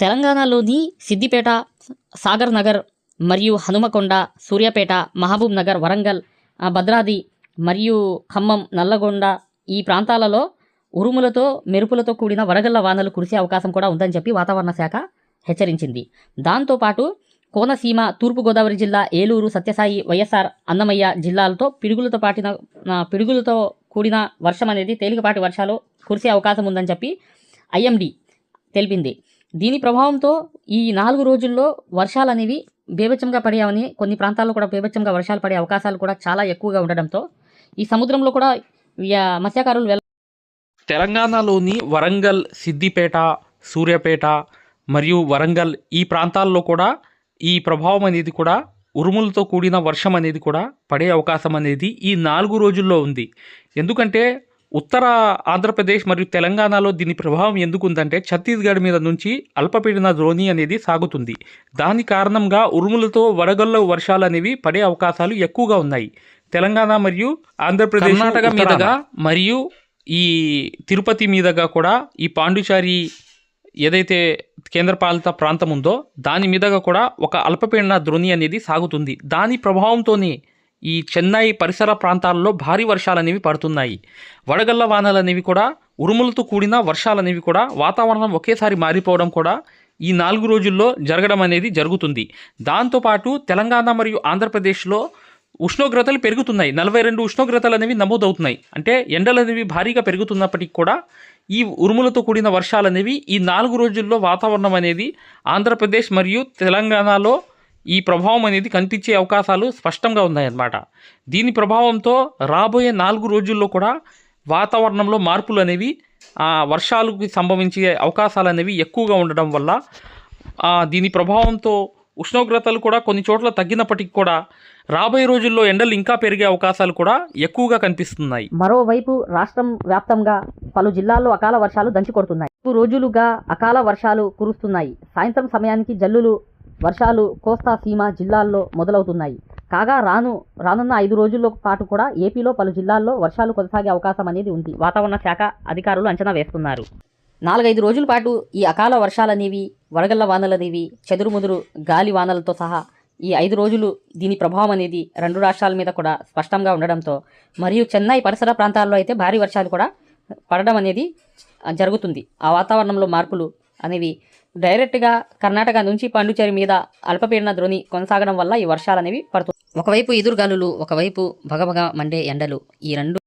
తెలంగాణలోని సిద్దిపేట సాగర్ నగర్ మరియు హనుమకొండ సూర్యాపేట మహబూబ్ నగర్ వరంగల్ భద్రాది మరియు ఖమ్మం నల్లగొండ ఈ ప్రాంతాలలో ఉరుములతో మెరుపులతో కూడిన వడగళ్ళ వానలు కురిసే అవకాశం కూడా ఉందని చెప్పి వాతావరణ శాఖ హెచ్చరించింది. దాంతోపాటు కోనసీమ తూర్పుగోదావరి జిల్లా ఏలూరు సత్యసాయి వైఎస్ఆర్ అన్నమయ్య జిల్లాలతో పిడుగులతో పాటిన పిడుగులతో కూడిన వర్షం అనేది తేలికపాటి వర్షాలు కురిసే అవకాశం ఉందని చెప్పి ఐఎండి తెలిపింది. దీని ప్రభావంతో ఈ నాలుగు రోజుల్లో వర్షాలు అనేవి బేభత్సంగా పడేవని కొన్ని ప్రాంతాల్లో కూడా బేభత్సంగా వర్షాలు పడే అవకాశాలు కూడా చాలా ఎక్కువగా ఉండడంతో ఈ సముద్రంలో కూడా మత్స్యకారులు వెళ్ళ తెలంగాణలోని వరంగల్ సిద్దిపేట సూర్యాపేట మరియు వరంగల్ ఈ ప్రాంతాల్లో కూడా ఈ ప్రభావం అనేది కూడా ఉరుములతో కూడిన వర్షం అనేది కూడా పడే అవకాశం అనేది ఈ నాలుగు రోజుల్లో ఉంది. ఎందుకంటే ఉత్తర ఆంధ్రప్రదేశ్ మరియు తెలంగాణలో దీని ప్రభావం ఎందుకు ఉందంటే ఛత్తీస్గఢ్ మీద నుంచి అల్పపీడన ద్రోణి అనేది సాగుతుంది. దాని కారణంగా ఉరుములతో వడగళ్ళ వర్షాలు అనేవి పడే అవకాశాలు ఎక్కువగా ఉన్నాయి. తెలంగాణ మరియు ఆంధ్రప్రదేశ్ కర్ణాటక మీదుగా మరియు ఈ తిరుపతి మీదుగా కూడా ఈ పాండుచారి ఏదైతే కేంద్రపాలిత ప్రాంతం ఉందో దాని మీదుగా కూడా ఒక అల్పపీడన ద్రోణి అనేది సాగుతుంది. దాని ప్రభావంతోనే ఈ చెన్నై పరిసర ప్రాంతాల్లో భారీ వర్షాలు అనేవి పడుతున్నాయి. వడగళ్ళ వానలు అనేవి కూడా ఉరుములతో కూడిన వర్షాలు అనేవి కూడా వాతావరణం ఒకేసారి మారిపోవడం కూడా ఈ నాలుగు రోజుల్లో జరగడం అనేది జరుగుతుంది దాంతోపాటు తెలంగాణ మరియు ఆంధ్రప్రదేశ్లో ఉష్ణోగ్రతలు పెరుగుతున్నాయి. నలభై రెండు ఉష్ణోగ్రతలు అనేవి నమోదవుతున్నాయి. అంటే ఎండలు అనేవి భారీగా పెరుగుతున్నప్పటికీ కూడా ఈ ఉరుములతో కూడిన వర్షాలు అనేవి ఈ నాలుగు రోజుల్లో వాతావరణం అనేది ఆంధ్రప్రదేశ్ మరియు తెలంగాణలో ఈ ప్రభావం అనేది కనిపించే అవకాశాలు స్పష్టంగా ఉన్నాయన్నమాట. దీని ప్రభావంతో రాబోయే నాలుగు రోజుల్లో కూడా వాతావరణంలో మార్పులు అనేవి వర్షాలకు సంభవించే అవకాశాలు అనేవి ఎక్కువగా ఉండడం వల్ల దీని ప్రభావంతో ఉష్ణోగ్రతలు కూడా కొన్ని చోట్ల తగ్గినప్పటికీ కూడా రాబోయే రోజుల్లో ఎండలు ఇంకా పెరిగే అవకాశాలు కూడా ఎక్కువగా కనిపిస్తున్నాయి. మరోవైపు రాష్ట్రం వ్యాప్తంగా పలు జిల్లాల్లో అకాల వర్షాలు దంచి కొడుతున్నాయి రోజులుగా అకాల వర్షాలు కురుస్తున్నాయి. సాయంత్రం సమయానికి జల్లులు వర్షాలు కోస్తా సీమ జిల్లాల్లో మొదలవుతున్నాయి. కాగా రాను రానున్న ఐదు రోజుల పాటు కూడా ఏపీలో పలు జిల్లాల్లో వర్షాలు కొనసాగే అవకాశం అనేది ఉంది. వాతావరణ శాఖ అధికారులు అంచనా వేస్తున్నారు. నాలుగైదు రోజుల పాటు ఈ అకాల వర్షాలనేవి వరగళ్ళ వానలనేవి చెదురుముదురు గాలి వానలతో సహా ఈ ఐదు రోజులు దీని ప్రభావం అనేది రెండు రాష్ట్రాల మీద కూడా స్పష్టంగా ఉండడంతో మరియు చెన్నై పరిసర ప్రాంతాల్లో అయితే భారీ వర్షాలు కూడా పడడం అనేది జరుగుతుంది. ఆ వాతావరణంలో మార్పులు అనేవి డైరెక్ట్గా కర్ణాటక నుంచి పాండుచేరి మీద అల్పపీడన ద్రోణి కొనసాగడం వల్ల ఈ వర్షాలనేవి పడుతుంది ఒకవైపు ఎదురుగాలులు ఒకవైపు భగభగ మండే ఎండలు ఈ రెండు